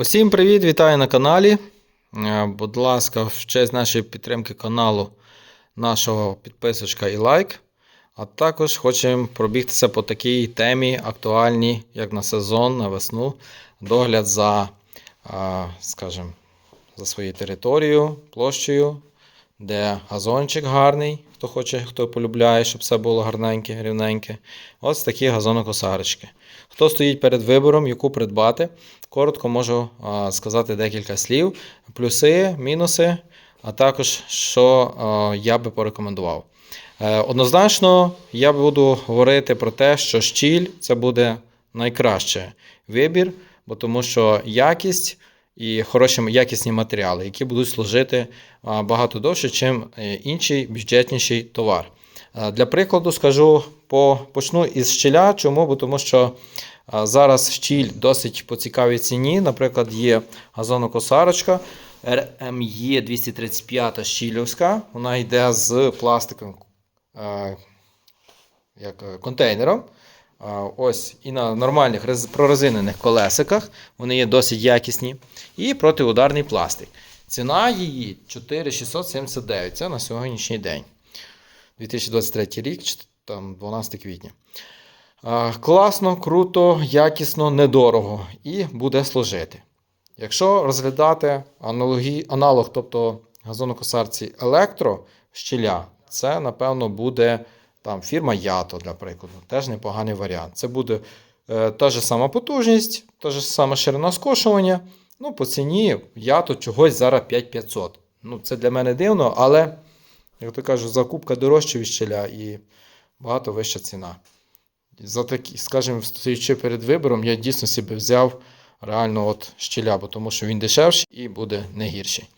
Усім привіт, вітаю на каналі. Е, Будь ласка, в честь нашої підтримки каналу, нашого підписочка і лайк. А також хочемо пробігтися по такій темі актуальній, як на сезон, на весну. Догляд за, скажімо, за своєю територією, площею, де газончик гарний, хто хоче, хто полюбляє, щоб все було гарненьке, рівненьке. Ось такі газонокосарочки. Хто стоїть перед вибором, яку придбати, коротко можу сказати декілька слів. Плюси, мінуси, а також що я би порекомендував. Е, Однозначно, я буду говорити про те, що щіль це буде найкращий вибір, бо тому що якість і хороші якісні матеріали, які будуть служити а, багато довше, ніж інший бюджетніший товар. Е, Для прикладу скажу, по, почну із щіля. Чому? Бо тому що зараз щіль досить по цікавій ціні. Наприклад, є газонокосарочка RME 235 щілівська. Вона йде з пластиком е, як е, контейнером. Ось і на нормальних рез- прорезинених колесиках вони є досить якісні. І протиударний пластик. Ціна її 4679. Це на сьогоднішній день. 2023 рік, там 12 квітня. Класно, круто, якісно, недорого і буде служити. Якщо розглядати аналогі, аналог, тобто газонокосарці електро щіля, це, напевно, буде там фірма Ято, для прикладу. Теж непоганий варіант. Це буде е, та ж сама потужність, та ж сама ширина скошування. Ну, по ціні Ято чогось зараз 5500. Ну, це для мене дивно, але, як то кажу, закупка дорожча від щеля і багато вища ціна. За такі, скажімо, стоячи перед вибором, я дійсно собі взяв реально от щеля, бо тому що він дешевший і буде не гірший.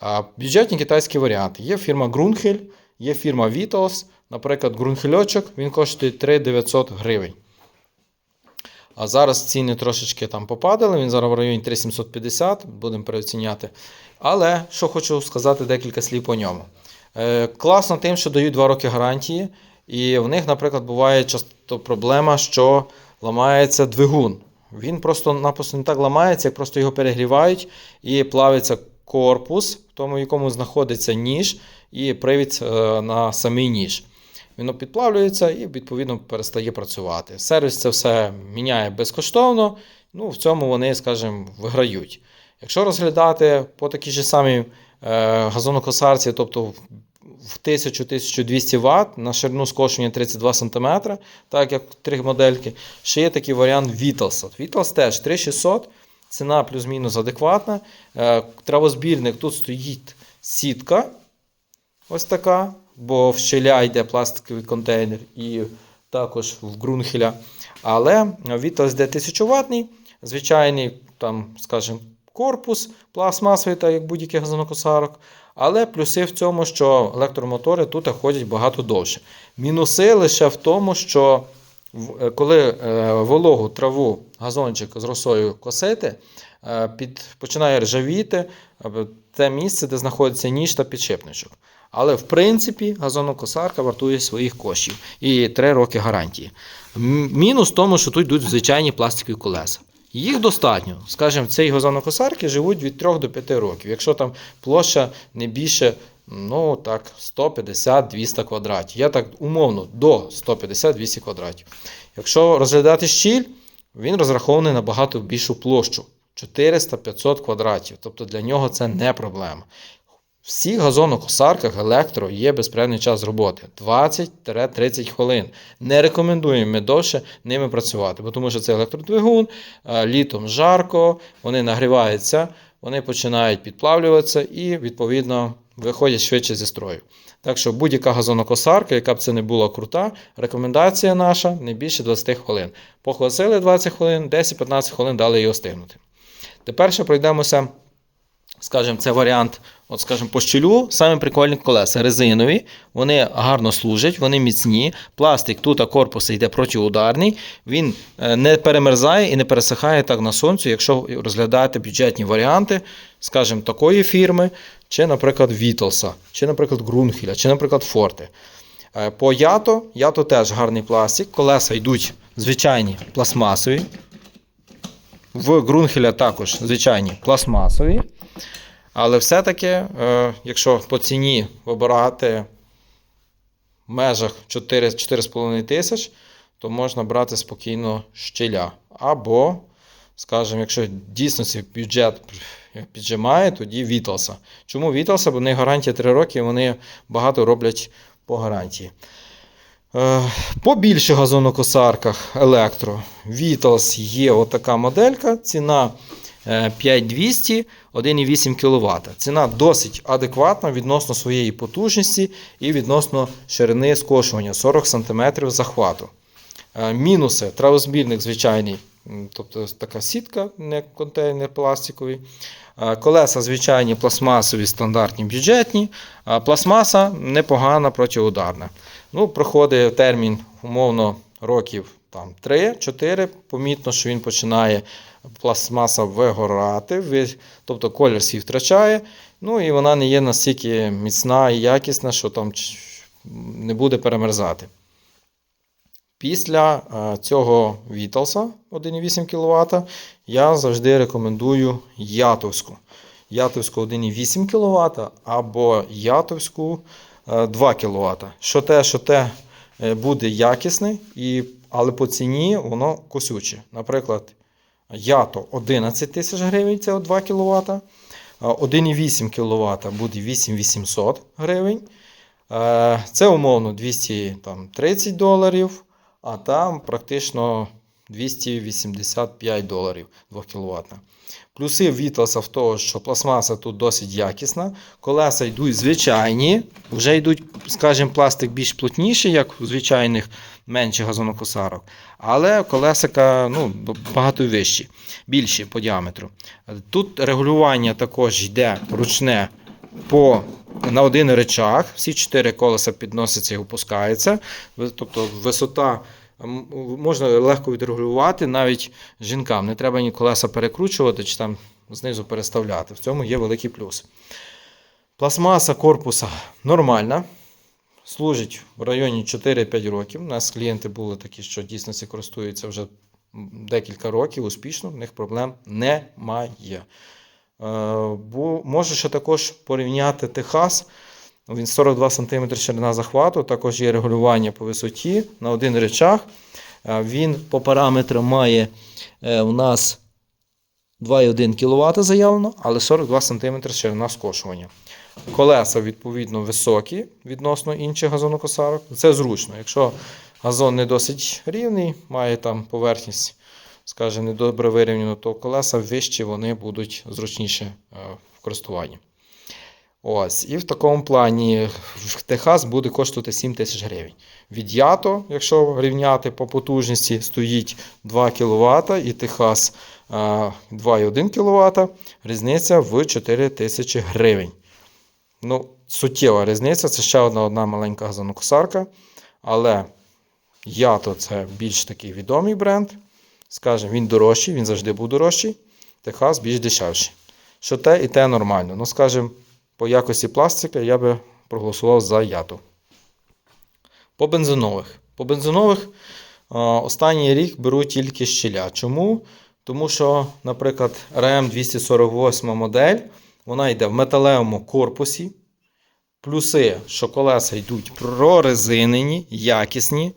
А, бюджетні китайські варіанти. Є фірма Grunhel, є фірма Vitos. Наприклад, Grunhельочок, він коштує 3900 гривень. А зараз ціни трошечки там попадали, він зараз в районі 3750, будемо переоціняти. Але що хочу сказати декілька слів по ньому. Е, класно тим, що дають 2 роки гарантії, і в них, наприклад, буває часто проблема, що ламається двигун. Він просто-напросто не так ламається, як просто його перегрівають і плавиться корпус, в тому, в якому знаходиться ніж, і привід е, на самий ніж. Воно підплавлюється і, відповідно, перестає працювати. Сервіс це все міняє безкоштовно, ну, в цьому вони, скажімо, виграють. Якщо розглядати по такій ж самій е, газонокосарці, тобто в 1000-1200 Вт на ширину скошення 32 см, так як три модельки, ще є такий варіант Vitals. Vitals теж 3600, ціна плюс-мінус адекватна. Е, Травозбірник тут стоїть сітка. Ось така, бо в щеля йде пластиковий контейнер і також в Грунхеля. Але Vitals йде 1000 ватний, звичайний, там, скажімо, корпус пластмасовий, так як будь-який газонокосарок. Але плюси в цьому, що електромотори тут ходять багато довше. Мінуси лише в тому, що коли е, вологу траву газончик з росою косити, е, під, починає ржавіти е, те місце, де знаходиться ніж та підшипничок. Але в принципі газонокосарка вартує своїх коштів і 3 роки гарантії. Мінус в тому, що тут йдуть звичайні пластикові колеса. Їх достатньо. Скажімо, цієї газонокосарки живуть від 3 до 5 років. Якщо там площа не більше ну так, 150-200 квадратів. Я так умовно до 150-200 квадратів. Якщо розглядати щіль, він розрахований на багато більшу площу 400-500 квадратів. Тобто для нього це не проблема. Всіх газонокосарках електро є безперервний час роботи 20-30 хвилин. Не рекомендуємо ми довше ними працювати, бо тому що це електродвигун, літом жарко, вони нагріваються, вони починають підплавлюватися і, відповідно, виходять швидше зі строю. Так що будь-яка газонокосарка, яка б це не була крута, рекомендація наша не більше 20 хвилин. Похвасили 20 хвилин, 10-15 хвилин дали її остигнути. Тепер ще пройдемося скажімо, це варіант, от, скажімо, по щелю, саме прикольні колеса резинові, вони гарно служать, вони міцні. Пластик тут а корпус йде протиударний, він е, не перемерзає і не пересихає так на сонці, якщо розглядаєте бюджетні варіанти, скажімо, такої фірми, чи, наприклад, Вітлса, чи, наприклад, Грунхеля, чи, наприклад, Форте. Е, По Ято, Ято теж гарний пластик, колеса йдуть звичайні пластмасові. в Грунхеля також звичайні пластмасові. Але все-таки, е, якщо по ціні вибирати в межах 4 4,5 тисяч, то можна брати спокійно щиля. Або, скажімо, якщо дійсно бюджет піджимає, тоді Вітлса. Чому Вітлса? Бо в них гарантія 3 роки, вони багато роблять по гарантії. Е, По більших газонокосарках електро Vitals є отака моделька. Ціна е, 5200, 1,8 кВт. Ціна досить адекватна відносно своєї потужності і відносно ширини скошування 40 см захвату. Е, Мінуси травозбірник звичайний, тобто така сітка, не контейнер пластиковий. Колеса звичайні пластмасові, стандартні, бюджетні. Пластмаса непогана протиударна. Ну, проходить термін умовно років там, 3-4. Помітно, що він починає пластмаса вигорати, тобто колір свій втрачає. Ну і вона не є настільки міцна і якісна, що там не буде перемерзати. Після е, цього Вітлса 1,8 кВт я завжди рекомендую Ятовську. Ятовську 1,8 кВт або Ятовську е, 2 кВт. Що те, що те е, буде якісне, але по ціні воно косюче. Наприклад, Ято 11 тисяч гривень, це 2 кВт. 1,8 кВт буде 8800 гривень. Е, Це умовно 230 доларів, а там практично 285 доларів 2 кВт. Плюси Вітласа в того, що пластмаса тут досить якісна. Колеса йдуть звичайні, вже йдуть, скажімо, пластик більш плотніший, як у звичайних менших газонокосарок. Але колесика ну, багато вищі, більші по діаметру. Тут регулювання також йде ручне по, на один речах. Всі чотири колеса підносяться і опускаються. Тобто висота можна легко відрегулювати навіть жінкам. Не треба ні колеса перекручувати чи там знизу переставляти. В цьому є великий плюс. Пластмаса корпуса нормальна. Служить в районі 4-5 років. У нас клієнти були такі, що дійсно ці користуються вже декілька років успішно, в них проблем немає. Е, Бо можу ще також порівняти Техас. Він 42 см ширина захвату, також є регулювання по висоті на один речах. Е, Він по параметрам має е, у нас 2,1 кВт заявлено, але 42 см ширина скошування. Колеса, відповідно, високі відносно інших газонокосарок. Це зручно. Якщо газон не досить рівний, має там поверхність, скажімо, недобре вирівняну, то колеса вищі, вони будуть зручніше е, в користуванні. Ось, і в такому плані Техас буде коштувати 7 тисяч гривень. Від Ято, якщо рівняти по потужності, стоїть 2 кВт і Техас е, 2,1 кВт, різниця в 4 тисячі гривень. Ну, суттєва різниця, це ще одна одна маленька газонокосарка, але Ято це більш такий відомий бренд. Скажемо, він дорожчий, він завжди був дорожчий. Техас більш дешевший. Що те і те нормально. Ну, скажімо, по якості пластика я би проголосував за яту. По бензинових. По бензинових останній рік беру тільки щеля. Чому? Тому що, наприклад, РМ 248 модель, вона йде в металевому корпусі. Плюси, що колеса йдуть прорезинені, якісні.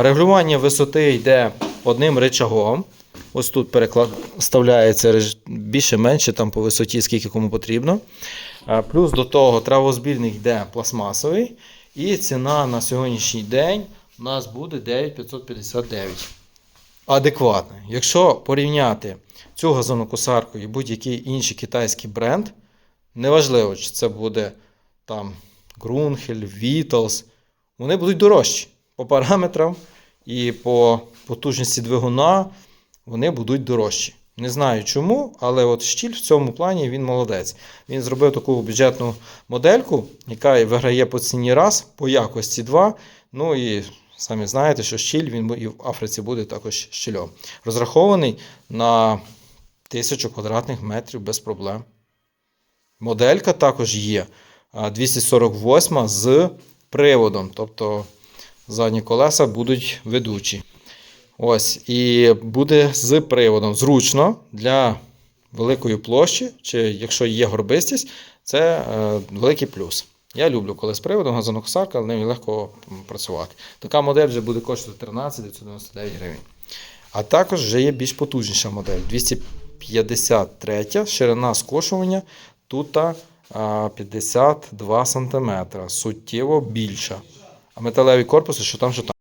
Регулювання висоти йде одним речагом. Ось тут переклад... вставляється більше-менше там по висоті, скільки кому потрібно. Е, Плюс до того травозбірник йде пластмасовий. І ціна на сьогоднішній день у нас буде 9559. Адекватно. Якщо порівняти цю газонокосарку і будь-який інший китайський бренд, неважливо, чи це буде там Grunhel, Vitals, вони будуть дорожчі по параметрам і по потужності двигуна вони будуть дорожчі. Не знаю чому, але от Штіль в цьому плані він молодець. Він зробив таку бюджетну модельку, яка виграє по ціні раз, по якості два. Ну і самі знаєте, що щіль він і в Африці буде також щільом. Розрахований на 1000 квадратних метрів без проблем. Моделька також є а, 248 з приводом, тобто задні колеса будуть ведучі. Ось, і буде з приводом. Зручно для великої площі, чи якщо є горбистість, це е, великий плюс. Я люблю, коли з приводом газонокосарка, але ним легко працювати. Така модель вже буде коштувати 13 999 гривень. А також вже є більш потужніша модель 253 ширина скошування тут 52 см, суттєво більша. Металеві корпуси, що там, що там.